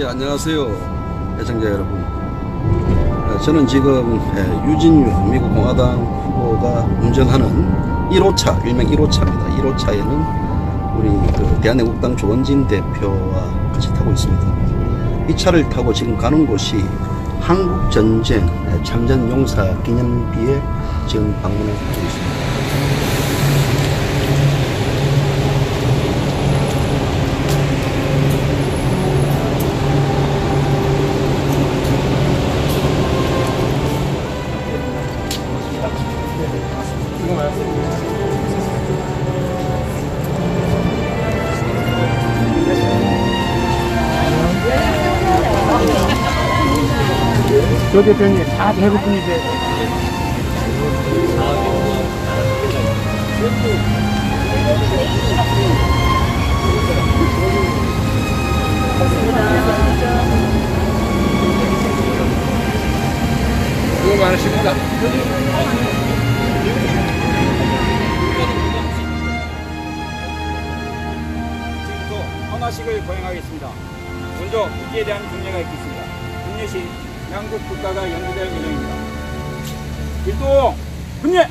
예, 안녕하세요. 애청자 여러분. 어, 저는 지금 예, 유진유 미국 공화당 후보가 운전하는 1호차, 일명 1호차입니다. 1호차에는 우리 그 대한애국당 조원진 대표와 같이 타고 있습니다. 이 차를 타고 지금 가는 곳이 한국전쟁 예, 참전용사 기념비에 지금 방문을 하고 있습니다. 조 대표님 다 대구 분이세요. 수고 많으십니다. 지금부터 헌화식을 거행하겠습니다. 먼저 국기에 대한 경례가 있겠습니다. 국례시 양국 국가가 연구될 예정입니다. 일동 군례!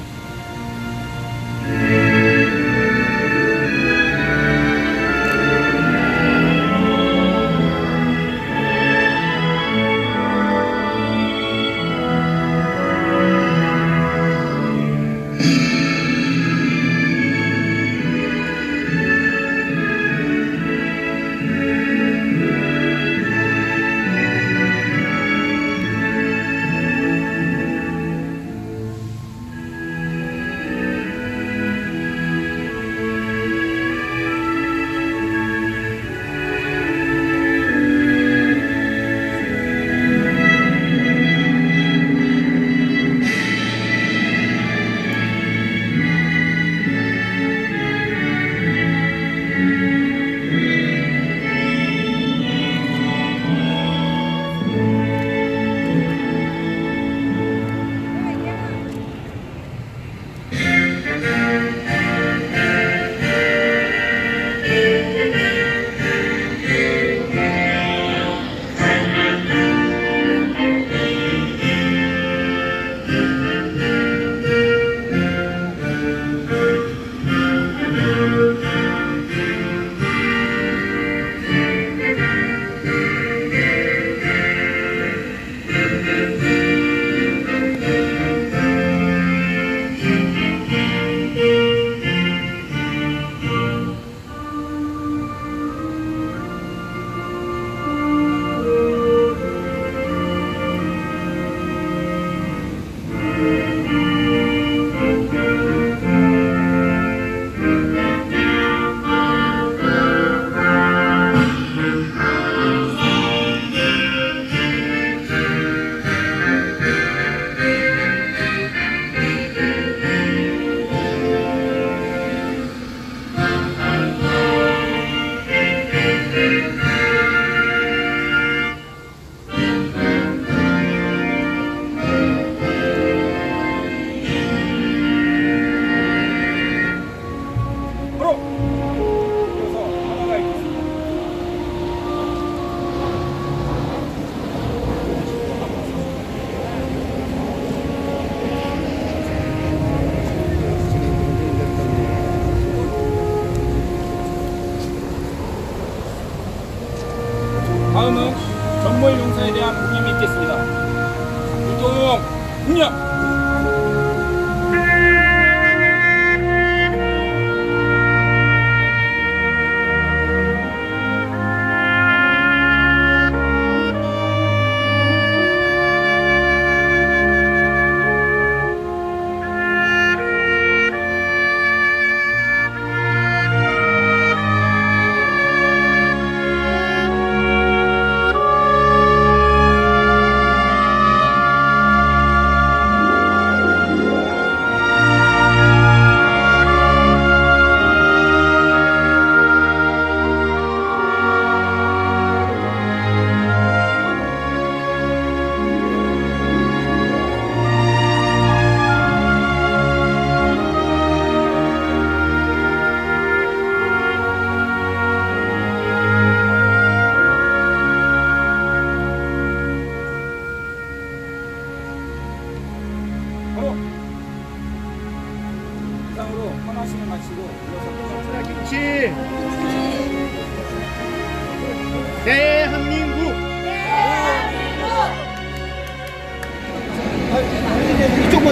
참 힘이 있겠습니다. 이동 훈련!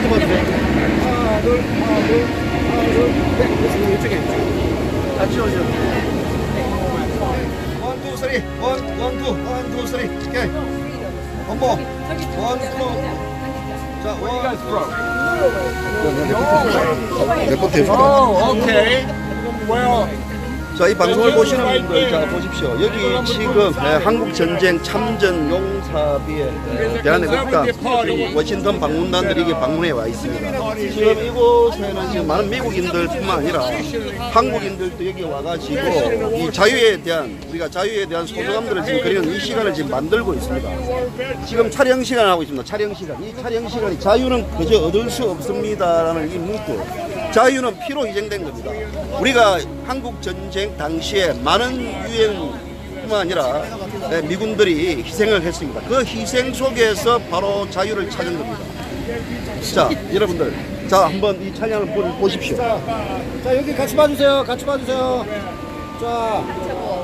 하나, 둘, 하나, 둘, 하나, 둘, 넷. 이쪽에. 같이 오세요. 원, 투, 쓰리. 원, 원, 투, 원, 투, 쓰리. 오케이. 원모. 원, 투. 자, 원, 투. 몇번 대 오케이. 자, 이 방송을 보시는 분들, 자, 보십시오. 여기 지금 예, 한국 전쟁 참전 예, 대한애국당 그리고 워싱턴 방문단들이 이게 방문해 와 있습니다. 지금 이곳에는 지금 많은 미국인들 뿐만 아니라 한국인들도 여기 와가지고 이 자유에 대한 우리가 자유에 대한 소중함들을 지금 그리는 이 시간을 지금 만들고 있습니다. 지금 촬영 시간 하고 있습니다. 촬영 시간. 이 촬영 시간이 자유는 그저 얻을 수 없습니다라는 이 문구. 자유는 피로 희생된 겁니다. 우리가 한국 전쟁 당시에 많은 유엔뿐만 아니라 예, 미군들이 희생을 했습니다. 그 희생 속에서 바로 자유를 찾은 겁니다. 자, 여러분들, 자 한번 이 찬양을 보- 보십시오. 자, 자 여기 같이 봐주세요. 같이 봐주세요. 자,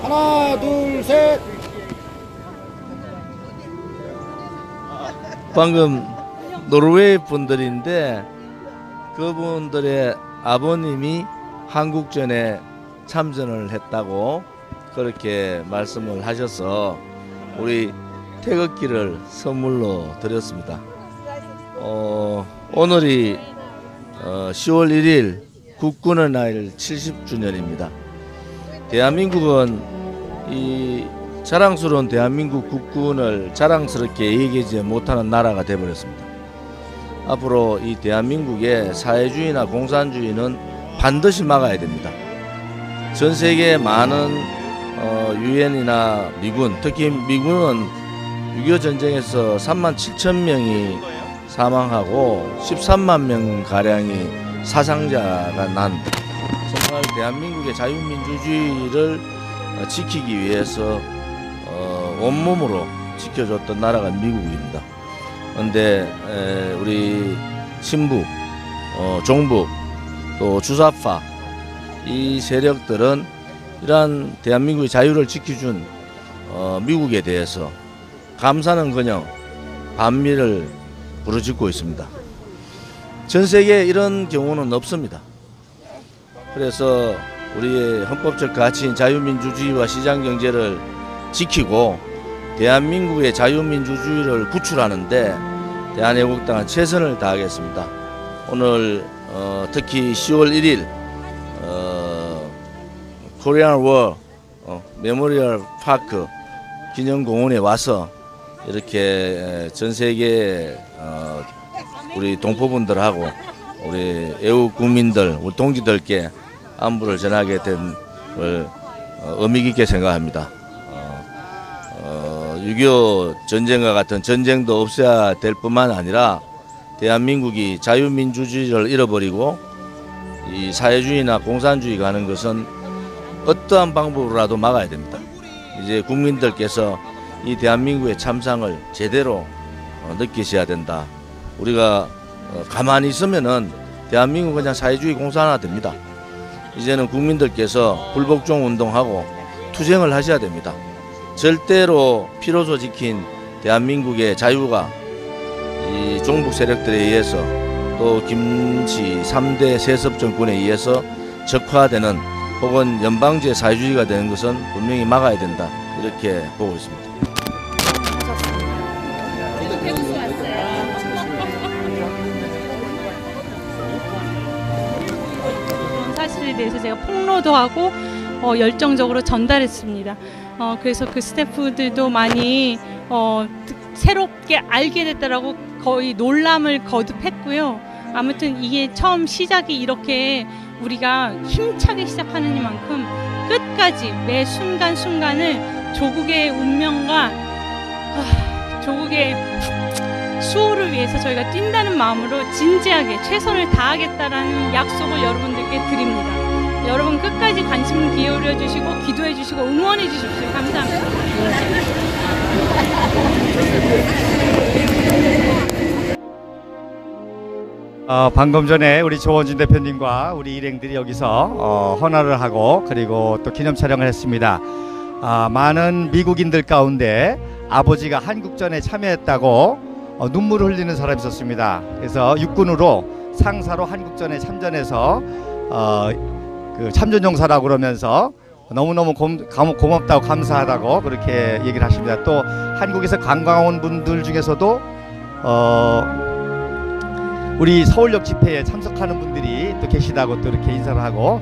하나, 둘, 셋. 방금 노르웨이 분들인데 그분들의 아버님이 한국전에 참전을 했다고 그렇게 말씀을 하셔서 우리 태극기를 선물로 드렸습니다. 어, 오늘이 어, 10월 1일 국군의 날 70주년입니다. 대한민국은 이 자랑스러운 대한민국 국군을 자랑스럽게 얘기하지 못하는 나라가 되어버렸습니다. 앞으로 이 대한민국의 사회주의나 공산주의는 반드시 막아야 됩니다. 전 세계 많은 어, 유엔이나 미군, 특히 미군은 6.25 전쟁에서 3만 7천 명이 사망하고 13만 명 가량이 사상자가 난 정말 대한민국의 자유민주주의를 어, 지키기 위해서 어, 온몸으로 지켜줬던 나라가 미국입니다. 에, 우리 친북, 어, 종북, 또 주사파 이 세력들은 이러한 대한민국의 자유를 지켜준 어, 미국에 대해서 감사는커녕 반미를 부르짖고 있습니다. 전 세계에 이런 경우는 없습니다. 그래서 우리의 헌법적 가치인 자유민주주의와 시장경제를 지키고 대한민국의 자유민주주의를 구출하는데 대한애국당은 최선을 다하겠습니다. 오늘 어, 특히 10월 1일 어, 코리안 워 어, 메모리얼 파크 기념공원에 와서 이렇게 전 세계 어, 우리 동포분들하고 우리 애국 국민들, 우리 동지들께 안부를 전하게 된걸 어, 의미 깊게 생각합니다. 어, 어, 6.25 전쟁과 같은 전쟁도 없어야 될 뿐만 아니라 대한민국이 자유민주주의를 잃어버리고 이 사회주의나 공산주의가 하는 것은 어떠한 방법으로라도 막아야 됩니다. 이제 국민들께서 이 대한민국의 참상을 제대로 어, 느끼셔야 된다. 우리가 어, 가만히 있으면은 대한민국 그냥 사회주의 공산화 됩니다. 이제는 국민들께서 불복종 운동하고 투쟁을 하셔야 됩니다. 절대로 피로소 지킨 대한민국의 자유가 이 종북 세력들에 의해서 또 김치 3대 세습 정권에 의해서 적화되는 혹은 연방제 사회주의가 되는 것은 분명히 막아야 된다. 이렇게 보고 있습니다. 사실에 대해서 제가 폭로도 하고 어, 열정적으로 전달했습니다. 어, 그래서 그 스태프들도 많이 어, 드- 새롭게 알게 됐다라고 거의 놀람을 거듭했고요. 아무튼 이게 처음 시작이 이렇게 우리가 힘차게 시작하는 이만큼 끝까지 매 순간 순간을 조국의 운명과 아, 조국의 수호를 위해서 저희가 뛴다는 마음으로 진지하게 최선을 다하겠다라는 약속을 여러분들께 드립니다. 여러분 끝까지 관심 기울여 주시고 기도해 주시고 응원해 주십시오. 감사합니다. 어, 방금 전에 우리 조원진 대표님과 우리 일행들이 여기서 어, 헌화를 하고 그리고 또 기념 촬영을 했습니다. 아, 많은 미국인들 가운데 아버지가 한국전에 참여했다고 어, 눈물을 흘리는 사람이 있었습니다. 그래서 육군으로 상사로 한국전에 참전해서 어, 그 참전용사라고 그러면서 너무너무 고, 고맙다고 감사하다고 그렇게 얘기를 하십니다. 또 한국에서 관광 온 분들 중에서도 어, 우리 서울역 집회에 참석하는 분들이 또 계시다고 또 이렇게 인사를 하고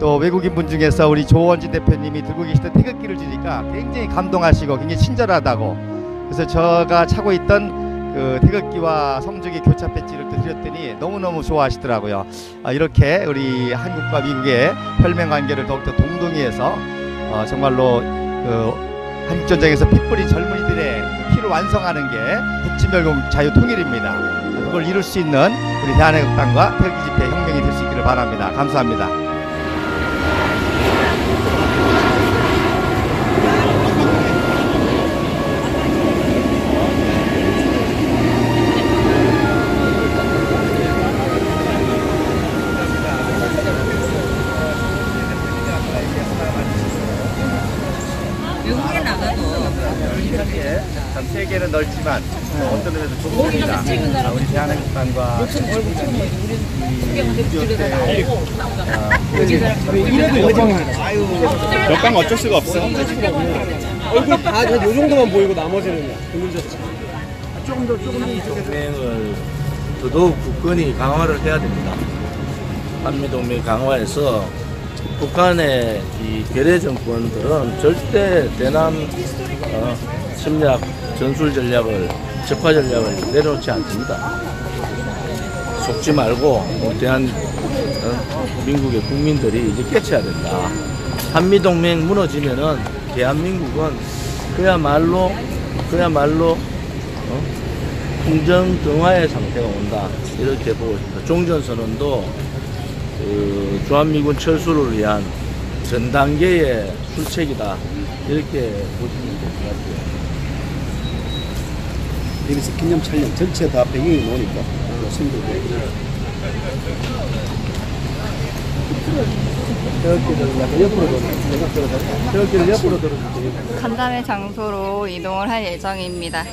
또 외국인 분 중에서 우리 조원진 대표님이 들고 계시던 태극기를 주니까 굉장히 감동하시고 굉장히 친절하다고 그래서 제가 차고 있던 그 태극기와 성적의 교차 배지를 또 드렸더니 너무너무 좋아하시더라고요. 아, 이렇게 우리 한국과 미국의 혈맹 관계를 더욱더 동동히 해서 어, 정말로 그 한국 전쟁에서 피 뿌린 젊은이들의 피를 완성하는 게 국지멸공 자유 통일입니다. 그걸 이룰 수 있는 우리 대한애국당과 태극기 집회 혁명이 될 수 있기를 바랍니다. 감사합니다. 넓지만 어떤 점에서 좁습니다. 아, 우리 대한민국과 역광 어쩔 수가 없어. 얼굴 다요 정도만 보이고 나머지는 금융조치. 동맹을 더더욱 굳건히 강화를 해야 됩니다. 한미 동맹 강화해서 북한의 이 괴뢰 정권들은 절대 대남 어, 침략 전술 전략을 적화 전략을 내려놓지 않습니다. 속지 말고 대한 어, 민국의 국민들이 이제 깨쳐야 된다. 한미 동맹 무너지면은 대한민국은 그야말로 그야말로 어? 풍정 등화의 상태가 온다 이렇게 보고 있습니다. 종전선언도 그 주한미군 철수를 위한 전 단계의 출첵이다 이렇게 보시면 될 것 같아요. 여기서 기념 촬영 전체 다 배경이 나오니까 손들고 태극기를 약간 옆으로 들어 태극기를 옆으로 들어주세요. 간담회 장소로 이동을 할 예정입니다.